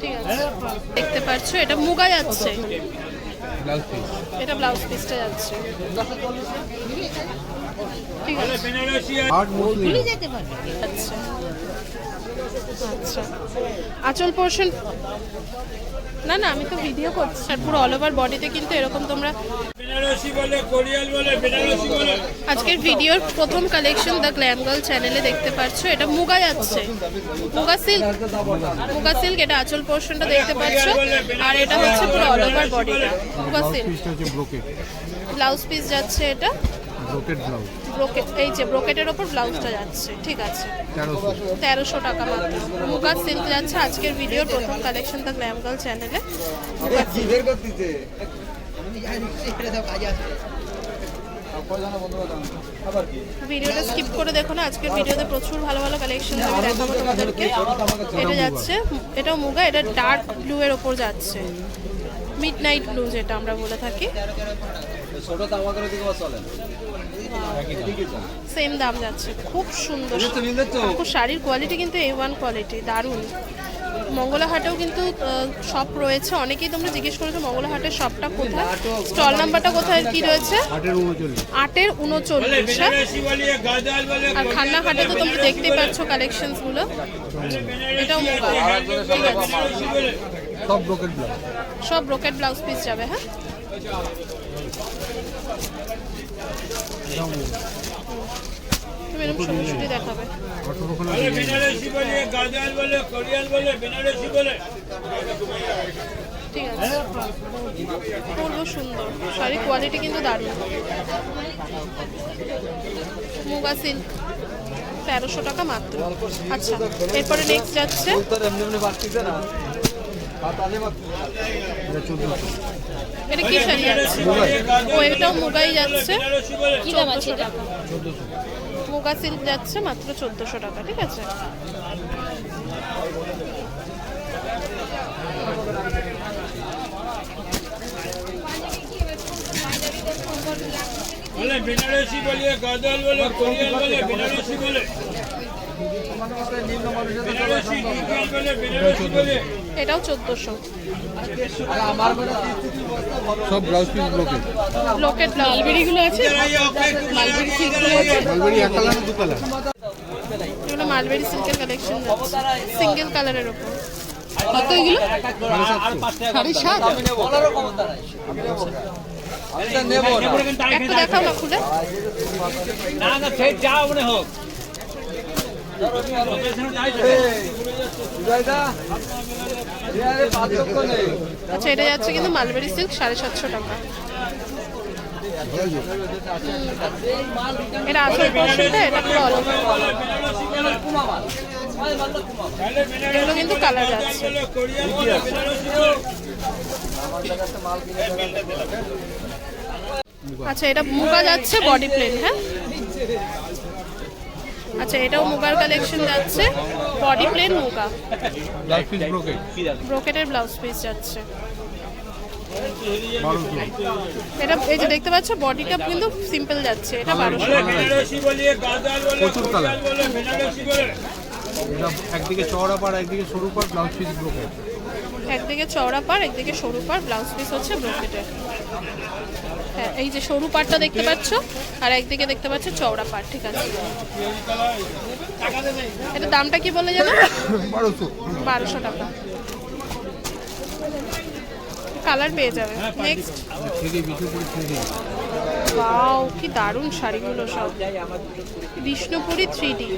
ঠিক আছে দেখতে পাচ্ছ এটা মুগা যাচ্ছে। ব্লাউজ পিস এটা ব্লাউজ পিসটা যাচ্ছে। ঠিক আছে। আচ্ছা। আচ্ছা। আঁচল পোর্শন না না আমি তো ভিডিও করছি আর পুরো অল ওভার বডিতে কিন্তু এরকম তোমরা বেনারসি বলে কোরিয়াল বলে বেনারসি বলে। আজকের ভিডিওর প্রথম কালেকশন দ্য গ্ল্যাম গার্ল চ্যানেলে দেখতে পাচ্ছ এটা মুগা যাচ্ছে। মুগা সিল্ক মুগা সিল্ক এটা আঁচল পোর্শনটা দেখতে পাচ্ছ আর এটা হচ্ছে পুরো অল ওভার বডিটা মুগা সিল্ক ব্লাউজ পিস যাচ্ছে এটা। Brocade blouse? ব্রোকেট এই যে ব্রোকেটের ওপর ব্লাউজটা যাচ্ছে ঠিক আছে। তেরোশো। টাকা মাত্র। মুগা সিল্ক যাচ্ছে আজকের ভিডিওর প্রথম কালেকশন দ্য গ্ল্যাম গার্ল চ্যানেলে ভিডিওটা স্কিপ করে দেখো না আজকের ভিডিওতে প্রচুর ভালো ভালো কালেকশন আমি দেখাবো তোমাদেরকে। এটা যাচ্ছে এটাও মুগা এটা ডার্ক ব্লু এর ওপর যাচ্ছে। মিড নাইট ব্লু যেটা আমরা বলে থাকি। সেম দাম। যাচ্ছে খুব সুন্দর খুব শাড়ির কোয়ালিটি কিন্তু এ ওয়ান কোয়ালিটি দারুণ। মঙ্গলা হাটেও কিন্তু শপ রয়েছে। অনেকেই তোমরা জিজ্ঞেস করেছ মঙ্গলা হাটের শপটা কোথায়? স্টল নাম্বারটা কোথায়? কি রয়েছে? আটের উনচল্লিশ। হ্যাঁ? আর খান্না হাটে তো তোমরা দেখতেই পাচ্ছ কালেকশনসগুলো এটাও ঠিক আছে সব ব্রোকেট ব্লাউজ সব ব্রোকেট ব্লাউজ পিস যাবে হ্যাঁ? সুন্দর। শাড়ির কোয়ালিটি কিন্তু দারুণ। মুগা তেরোশো টাকা মাত্র। আচ্ছা এরপরে নেক্সট যাচ্ছে। এটা কি শাড়ি? যাচ্ছে ও এটাও মুগাই যাচ্ছে। বেনারসি বলে চোদ্দোশো টাকা মুগা সিল্ক যাচ্ছে মাত্র চোদ্দোশো টাকা ঠিক আছে? বলে বেনারসি বলে গাজাল বলে কোরিয়াল বলে বেনারসি বলে বেনারসি ডিজিটাল বলে বেনারসি বলে এটাও চোদ্দোশো। সব ব্লাউজ পিস লালবেরিগুলো আছে। মালবেরি সিল্কগুলো আছে। মালবাড়ি এক কালার দু কালার? এগুলো মালবেরি সিল্কের কালেকশন সিঙ্গেল কালারের ওপর। কত এগুলো? সাড়ে সাত? একটু দেখাও না খুলে। না না সেই যা মনে হোক। আচ্ছা এটা যাচ্ছে কিন্তু মালবেরি সিল্ক সাড়ে সাতশো টাকা। এটা আসল পোর্শনটা এটা পুরো অল এগুলো কিন্তু কালার যাচ্ছে আচ্ছা এটা মুগা যাচ্ছে বডি প্লেন হ্যাঁ? আচ্ছা এটাও মুগার কালেকশন যাচ্ছে। Body plain muga. ব্রোকেটের blouse piece যাচ্ছে। এটা এই যে দেখতে পাচ্ছ বডিটা কিন্তু সিম্পল যাচ্ছে। এটা বারোশো বলে এটা একদিকে চওড়া পাড় একদিকে সরু পাড় ব্লাউজ পিস ব্রোকেট একদিকে চওড়া পার একদিকে সরু পার ব্লাউজ পিস হচ্ছে ব্রোকেটের হ্যাঁ এই যে সরু পাটটা দেখতে পাচ্ছ আর একদিকে দেখতে পাচ্ছ চওড়া পাট ঠিক আছে। এটা দামটা কি বলে জানো? বারোশো। বারোশো টাকা। কালার পেয়ে যাবে। নেক্সট ওয়াও কি দারুণ শাড়িগুলো সব। Bishnupuri three D.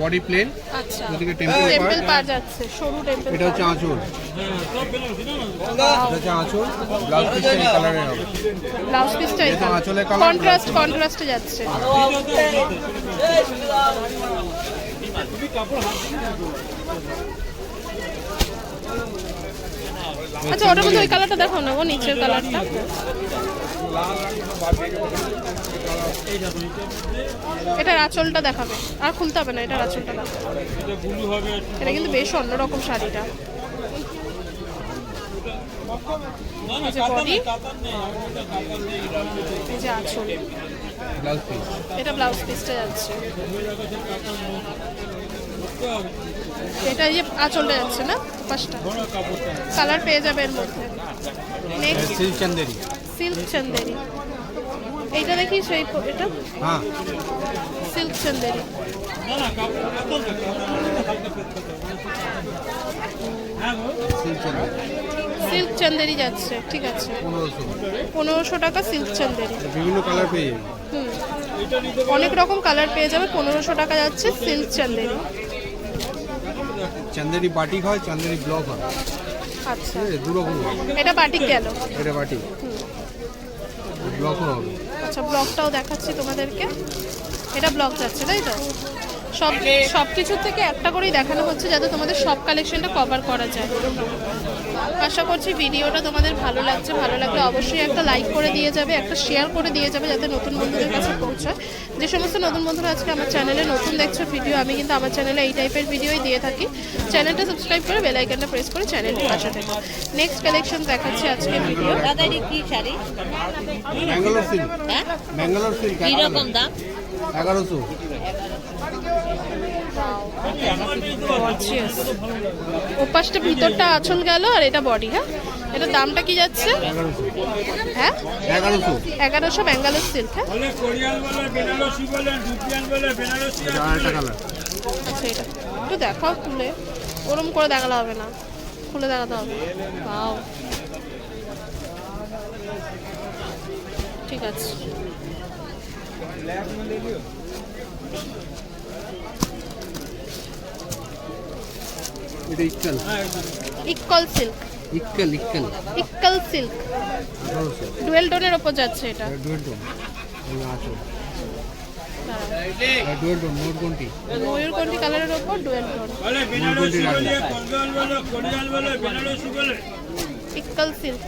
Body plain আচ্ছা। ওদিকে টেম্পল টেম্পল পার যাচ্ছে সরু টেম্পল এটা হচ্ছে আঁচল। এটা হচ্ছে আঁচল ব্লাউজ পিসটা এই কালারের হবে। ব্লাউজ পিসটা এই আঁচলের কন্ট্রাস্ট কন্ট্রাস্টে যাচ্ছে। আচ্ছা ওটার মধ্যে ওই কালারটা দেখো না ও নিচের কালারটা এটার আঁচলটা দেখাবে। আর খুলতে হবে না এটার আঁচলটা দেখাবে। এটা কিন্তু বেশ অন্যরকম শাড়িটা। এটা ব্লাউজ পিসটা যাচ্ছে। এটা যে আঁচলটা যাচ্ছে না? পাঁচটা। কালার পেয়ে যাবে এর মধ্যে। Next silk Chanderi silk Chanderi এইটা দেখি সেই এটা? হ্যাঁ। সিল্ক চন্দেরি সিল্ক চান্দেরি যাচ্ছে ঠিক আছে। পনেরোশো। টাকা সিল্ক চন্দেরি বিভিন্ন কালার পেয়ে অনেক রকম কালার পেয়ে যাবে পনেরোশো টাকা যাচ্ছে সিল্ক চন্দেরি চান্দেরি বাটিক হয় চান্দেরি ব্লক হয়। আচ্ছা। দু রকম এটা বাটিক গেল। এটা বাটিক। ব্লকও হবে। আচ্ছা ব্লগটাও দেখাচ্ছি তোমাদেরকে। এটা ব্লগ যাচ্ছে তাই তো? সব সব কিছুর থেকে একটা করেই দেখানো হচ্ছে যাতে তোমাদের সব কালেকশনটা কভার করা যায়। আশা করছি ভিডিওটা তোমাদের ভালো লাগছে ভালো লাগলে অবশ্যই একটা লাইক করে দিয়ে যাবে একটা শেয়ার করে দিয়ে যাবে যাতে নতুন বন্ধুদের কাছে পৌঁছায়। যে সমস্ত নতুন বন্ধুরা আজকে আমার চ্যানেলে নতুন দেখছ ভিডিও আমি কিন্তু আমার চ্যানেলে এই টাইপের ভিডিওই দিয়ে থাকি। চ্যানেলটা সাবস্ক্রাইব করে বেলাইকানটা প্রেস করে চ্যানেলটি পাশে থেকো। নেক্সট কালেকশন দেখাচ্ছি আজকে ভিডিও দাদা এটা কি শাড়ি? ব্যাঙ্গালোর সিল্ক হ্যাঁ? ব্যাঙ্গালোর সিল্ক কীরকম দাম? এগারোশো। গর্জিয়াস ওপাশটা ভিতরটা আঁচল গেল আর এটা বডি হ্যাঁ? এটা দামটা কি যাচ্ছে? এগারোশো হ্যাঁ? এগারোশো। এগারোশো ব্যাঙ্গালোর সিল্ক হ্যাঁ? আচ্ছা এটা। একটু দেখাও খুলে। ওরম করে দেখালে হবে না। খুলে দেখাতে হবে। বাও ঠিক আছে। এটা Ilkal Ilkal silk. Ilkal Ilkal Ilkal silk. Dual টোনের ওপর যাচ্ছে এটা। Dual tone. টোন কোনটি? কালারের ওপর ডুয়েল টোন। ইক্কল সিল্ক।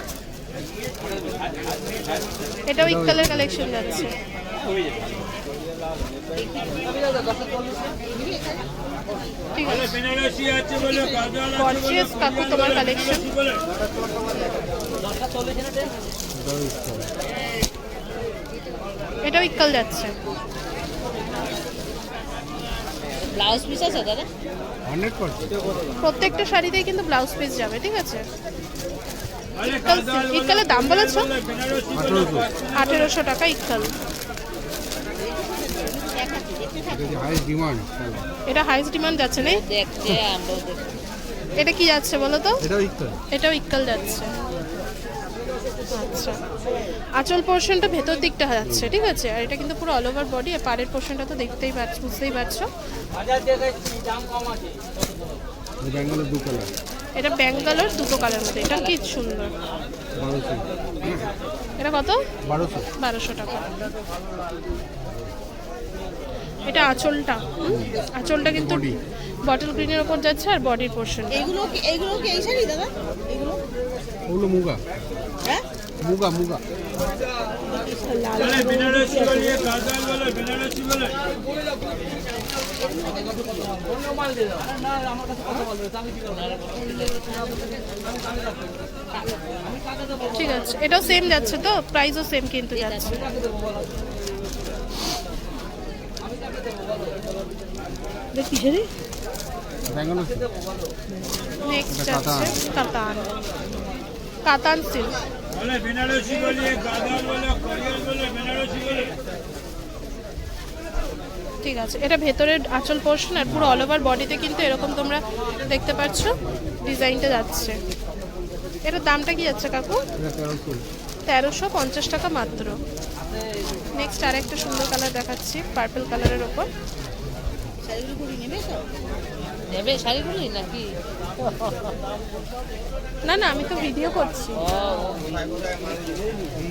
এটাও ইক্কলের কালেকশন যাচ্ছে। Gorgeous কাকু তোমার এটাও ইক্কাল যাচ্ছে। ব্লাউজ পিস আছে দাদা? প্রত্যেকটা শাড়িতেই কিন্তু ব্লাউজ পিস যাবে ঠিক আছে? ইক্কালের দাম বলেছ? আঠেরোশো। টাকা ইক্কাল এটা হাইস্ট ডিমান্ড যাচ্ছে না? এটা কি যাচ্ছে বলো তো? এটাও ইক্কাল এটাও ইক্কাল যাচ্ছে। আচ্ছা। আঁচল পোর্শনটা ভেতর দিকটা যাচ্ছে ঠিক আছে? আর এটা কিন্তু পুরো অল ওভার বডি আর পাড়ের পোর্শনটা তো দেখতেই পাচ্ছ বুঝতেই পারছ? এটা ব্যাঙ্গালোর দুটো কালার মধ্যে এটা কি সুন্দর। এটা কত? বারোশো। বারোশো টাকা। এটা আঁচলটা? আঁচলটা কিন্তু। বটল গ্রিনের ওপর যাচ্ছে আর বডির পোর্শন এইগুলো কি এইগুলো কি এই শাড়ি দাদা? এগুলো? ওগুলো মুগা। হ্যাঁ? মুগা মুগা। বলে বেনারসি বলে গাজল বলে বেনারসি বলে ঠিক আছে এটাও সেম যাচ্ছে তো? প্রাইসও সেম কিন্তু যাচ্ছে। ব্যাঙ্গালোর। নেক্সট এটা কাতান। কাতান। কাতান সিল্ক বলে ঠিক আছে এটা ভেতরের আঁচল পোর্শন আর পুরো অল ওভার বডিতে কিন্তু এরকম তোমরা দেখতে পাচ্ছ ডিজাইনটা যাচ্ছে। এটার দামটা কি যাচ্ছে কাকু? তেরোশো। তেরোশো পঞ্চাশ টাকা মাত্র। নেক্সট আর একটা সুন্দর কালার দেখাচ্ছি পার্পল কালারের ওপর। শাড়িগুলো কুড়ি নেবে শাড়িগুলি নাকি? না না আমি তো ভিডিও করছি।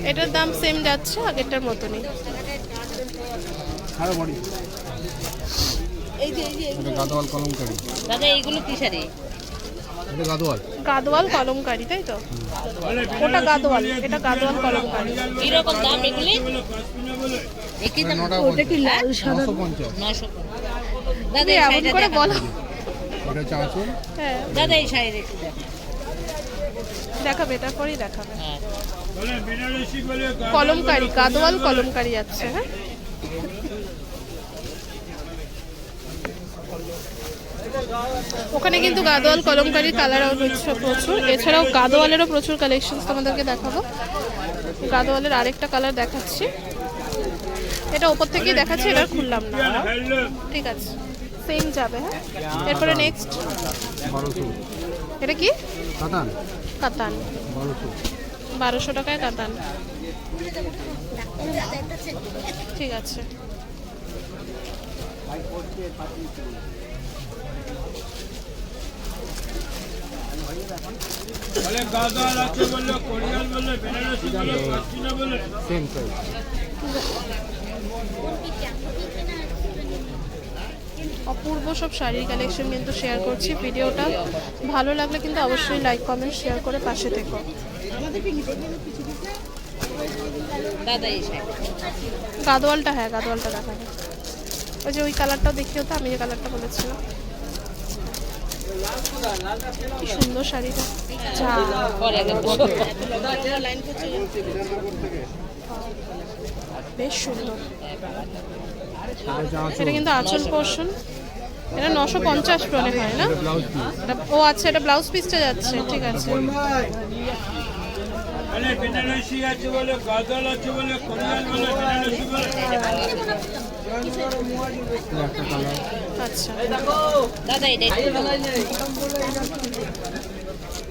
এটার দাম সেম যাচ্ছে আগেরটার মতনই। এই যে এই যে গাদোয়াল কলমকারি। দাদা এইগুলো কি শাড়ি? এটা গাদোয়াল। গাদোয়াল কলমকারি তাই তো? ওটা গাদোয়াল এটা গাদোয়াল কলমকারি। কীরকম দাম এগুলি? একই দাম নটা নশো পঞ্চাশ। নশো তুমি দাদা এমন করে বলো। হ্যাঁ দাদা এই শাড়িটা একটু দেখাবে এটা পরেই দেখাবে। হ্যাঁ। কলমকারি গাদোয়াল কলমকারি যাচ্ছে হ্যাঁ? ওখানে কিন্তু গাদোয়াল কলমকারি কালার রয়েছে প্রচুর। এছাড়াও গাদোয়ালেরও প্রচুর কালেকশন তোমাদেরকে দেখাবো। গাদোয়ালের আরেকটা কালার দেখাচ্ছি। এটা ওপর থেকেই দেখাচ্ছি এটা খুললাম না। ঠিক আছে। সেম যাবে হ্যাঁ? এরপরে নেক্সট বারোশো। এটা কি? কাতান। কাতান। বারোশো। বারোশো টাকায় কাতান। ঠিক আছে। বলে গাদাল আছে বলে কোরিয়াল বলে বেনারসি বলে পশ্চিমা বলে। সেম প্রাইস অপূর্ব সব শাড়ির কালেকশন কিন্তু শেয়ার করছি, ভিডিওটা ভালো লাগলে কিন্তু অবশ্যই লাইক কমেন্ট শেয়ার করে পাশে থেকো। গাদোয়ালটা হ্যাঁ গাদোয়ালটা দেখাবে। ওই যে ওই কালারটাও দেখিও তো, আমি যে কালারটা বলেছিলাম। সুন্দর শাড়িটা। বেশ সুন্দর। এটা কিন্তু আঁচল পোর্শন এটা নশো পঞ্চাশ মনে হয় না? এটা- ও আচ্ছা এটা ব্লাউজ পিসটা যাচ্ছে ঠিক আছে। বলে বেনারসি আছে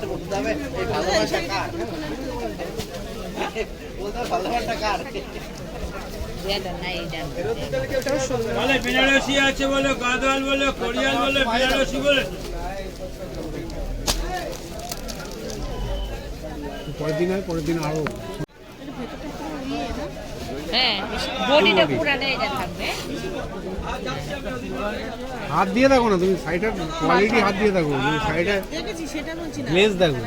সময় কি বলবে এটা না এইটা না। এটাও সুন্দর বলে বেনারসি আছে বলে গাদাল বলে কোরিয়াল বলে বেনারসি বলে পরের দিন হয় পরের দিন আরও হ্যাঁ বডিটা পুরাটা এটা থাকবে। হাত দিয়ে দেখো না তুমি শাড়িটার কোয়ালিটি হাত দিয়ে দেখো তুমি শাড়িটা গ্লেজ দেখো।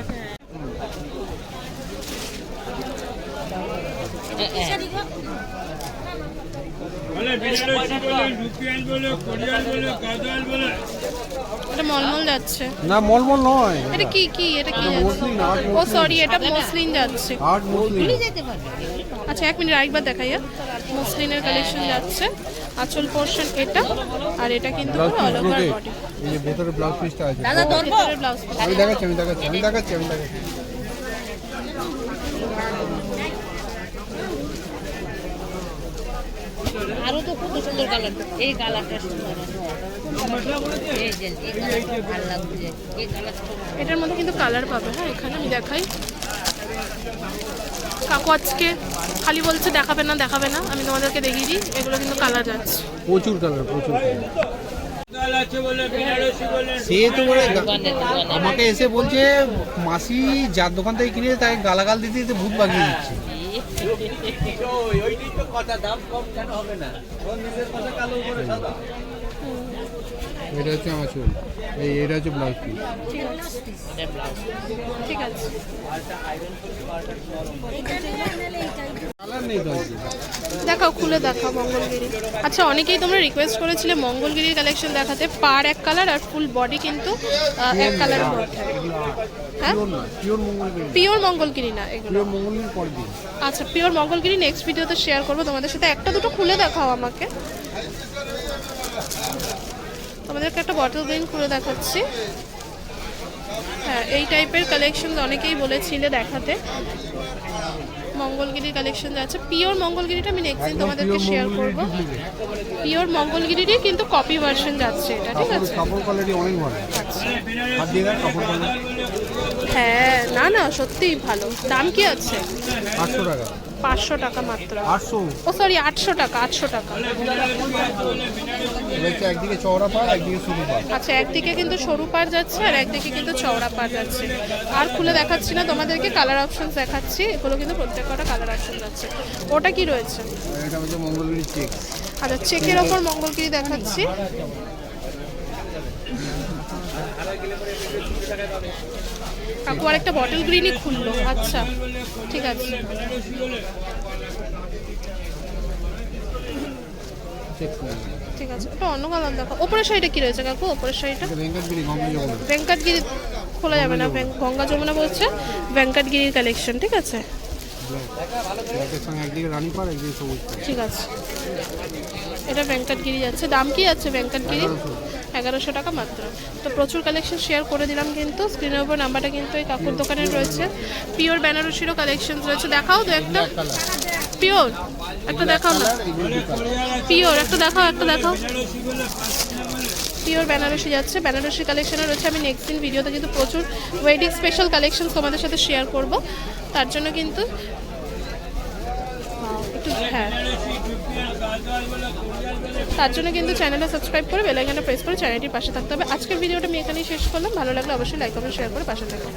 হ্যাঁ, হ্যাঁ। বলে বেনারসি বলে রুপিয়ান বলে কোরিয়াল বলে গাদাল বলে এটা মলমল যাচ্ছে। না মলমল নয়। এটা কি কি? এটা কি ও সরি এটা মসলিন যাচ্ছে। Art muslin. আচ্ছা এক মিনিট আরেকবার দেখাইয়া। মসলিনের কালেকশন যাচ্ছে। আঁচল পোর্শন এটা আর এটা কিন্তু অল ওভার বডি এই যে ভেতরে ব্লাউজ পিসটা আছে। দাদা ধরবো ব্লাউজ আমি দেখাচ্ছি আমি দেখাচ্ছি আমি দেখাচ্ছি আমি দেখাচ্ছি আরও তো কত সুন্দর কালার এই কালারটা সুন্দর। এই যে এই কালারটা ভালো লাগছে। এই কালারটা এটার মধ্যে কিন্তু কালার পাবে হ্যাঁ এখানে আমি দেখাই। কাকু আজকে খালি বলছে দেখাবে না দেখাবে না আমি তোমাদেরকে দেখিয়ে দিই এগুলো কিন্তু কালার যাচ্ছে। প্রচুর কালার প্রচুর সে তো আমাকে এসে বলছে মাসি যার দোকান থেকে কিনে তাকে গালাগাল দিতে দিতে ভূত বাগিয়ে দিচ্ছে। ওইটাই তো কথা দাম কম কেন হবে না? নিজের কথা কালো করে সাদা? এটা হচ্ছে আমার চুল। এই এটা হচ্ছে ব্লাউজ পিস ঠিক আছে। কালার নেই তো আজকে। দেখাও খুলে দেখাও মঙ্গলগিরি। আচ্ছা অনেকেই তোমরা রিকোয়েস্ট করেছিলে মঙ্গলগিরির কালেকশন দেখাতে। পার এক কালার আর ফুল বডি কিন্তু এক কালার হ্যাঁ? পিওর না মঙ্গলগিরি না। এগুলো। আচ্ছা পিওর মঙ্গলগিরি নেক্সট ভিডিওতে শেয়ার করব তোমাদের সাথে। একটা দুটো খুলে দেখাও আমাকে। তোমাদেরকে একটা বটল গ্রিন খুলে দেখাচ্ছি। হ্যাঁ এই টাইপের কালেকশন অনেকেই বলেছিলে দেখাতে। মঙ্গলগিরির কালেকশন যাচ্ছে পিওর মঙ্গলগিরিটা আমি নেক্সট দিন তোমাদেরকে শেয়ার করব। পিওর মঙ্গলগিরিরই কিন্তু কপি ভার্সন যাচ্ছে এটা ঠিক আছে? কাপড় কোয়ালিটি অনেক ভালো। হ্যাঁ না না সত্যিই ভালো। দাম কি আছে? আটশো টাকা। পাঁচশো টাকা মাত্র। আটশো? ও সরি আটশো টাকা আটশো টাকা। একদিকে চওড়া পাড় একদিকে সরু পাড়। আচ্ছা একদিকে কিন্তু সরু পার যাচ্ছে আর একদিকে কিন্তু চওড়া পার যাচ্ছে। আর খুলে দেখাচ্ছি না তোমাদেরকে কালার অপশন দেখাচ্ছি। এগুলো কিন্তু প্রত্যেকটা কালার অপশন যাচ্ছে। ওটা কি রয়েছে? এটা হচ্ছে মঙ্গলগিরি চেক আচ্ছা চেকের ওপর মঙ্গলগিরি দেখাচ্ছি। কাকু আর একটা বটল গ্রিনই খুললো। আচ্ছা ঠিক আছে। ঠিক আছে। ওটা অন্য কালার দেখো। ওপরের কি রয়েছে কাকু? ওপরের ভেঙ্কটগিরি ভেঙ্কটগিরি খোলা যাবে না। গঙ্গা যমুনা। বলছে। ভেঙ্কটগিরির কালেকশন ঠিক আছে। ঠিক আছে। এটা ভেঙ্কটগিরি যাচ্ছে। দাম কি আছে ভেঙ্কটগিরি? এগারোশো টাকা মাত্র। তো প্রচুর কালেকশন শেয়ার করে দিলাম কিন্তু স্ক্রিনের উপর নাম্বারটা কিন্তু এই কাকুর দোকানে রয়েছে। পিওর বেনারসিরও কালেকশন রয়েছে। দেখাও তো একটা। পিওর একটা দেখাও না। পিওর একটা দেখাও একটা দেখাও। পিওর বেনারসি যাচ্ছে। বেনারসি কালেকশনে রয়েছে। আমি নেক্সট দিন ভিডিওতে কিন্তু প্রচুর ওয়েডিং স্পেশাল কালেকশন তোমাদের সাথে শেয়ার করব। তার জন্য কিন্তু, একটু হ্যাঁ। তার জন্য কিন্তু চ্যানেলটা সাবস্ক্রাইব করে বেলাইকানটা প্রেস করে চ্যানেলটির পাশে থাকতে হবে। আজকের ভিডিওটা আমি এখানেই শেষ করলাম। ভালো লাগলে অবশ্যই লাইক কমেন্ট শেয়ার করে পাশে থাকবে